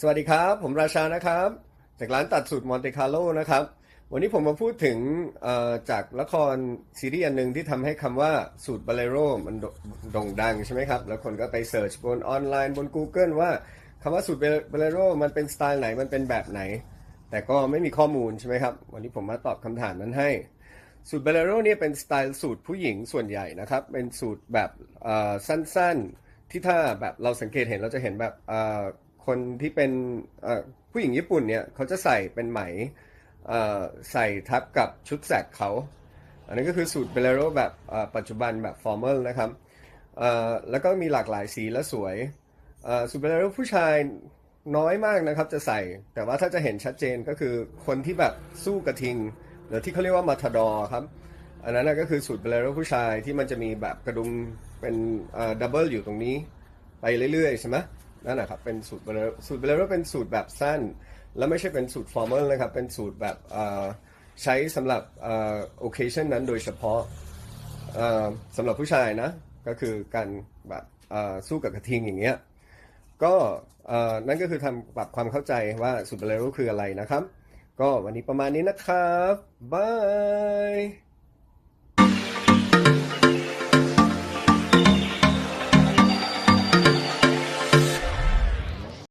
สวัสดีครับ ผมราชานะครับ จากร้านตัดสูตรมอนเตคาร์โลนะครับ วันนี้ผมมาพูดถึงจากละครซีรีส์อันหนึ่งที่ทำให้คำว่าสูตรบาเลโรมันโด่งดังใช่ไหมครับ แล้วคนก็ไปเสิร์ชบนออนไลน์บน Google ว่าคำว่าสูตรบาเลโรมันเป็นสไตล์ไหนมันเป็นแบบไหน แต่ก็ไม่มีข้อมูลใช่ไหมครับ วันนี้ผมมาตอบคำถามนั้นให้ สูตรเบลโรเนี่ยเป็นสไตล์สูตรผู้หญิงส่วนใหญ่นะครับ เป็นสูตรแบบสั้นๆที่ถ้าแบบเราสังเกตเห็นเราจะเห็นแบบ คนที่เป็นผู้หญิงญี่ปุ่นเนี่ยเขาจะใส่เป็นไหมใส่ทับกับชุดแสกเขา อันนี้ก็คือสูตรเบลโรแบบปัจจุบันแบบฟอร์ม l ลนะครับแล้วก็มีหลากหลายสีและสวยสูตรเบลโรผู้ชายน้อยมากนะครับจะใส่ แต่ว่าถ้าจะเห็นชัดเจนก็คือคนที่แบบสู้กระทิง หรือที่เขาเรียกว่ามาทดอครับอันนั้นก็คือสูตรเบลโรผู้ชายที่มันจะมีแบบกระดุมเป็นดับเบิลอยู่ตรงนี้ไปเรื่อยๆใช่ไหม นั่นนะครับเป็นสูตรเบลโรสูตรเบลโรเป็นสูตรแบบสั้น แล้วไม่ใช่เป็นสูตรฟอร์ม l ลนะครับ เป็นสูตรแบบใช้สำหรับเอ่อ occasion นั้นโดยเฉพาะสำหรับผู้ชายนะ ก็คือการแบบสู้กับกระทิงอย่างเงี้ยก็นั่นก็คือทำปรับความเข้าใจว่าสูตรเบลโรคืออะไรนะครับ ก็วันนี้ประมาณนี้นะครับบาย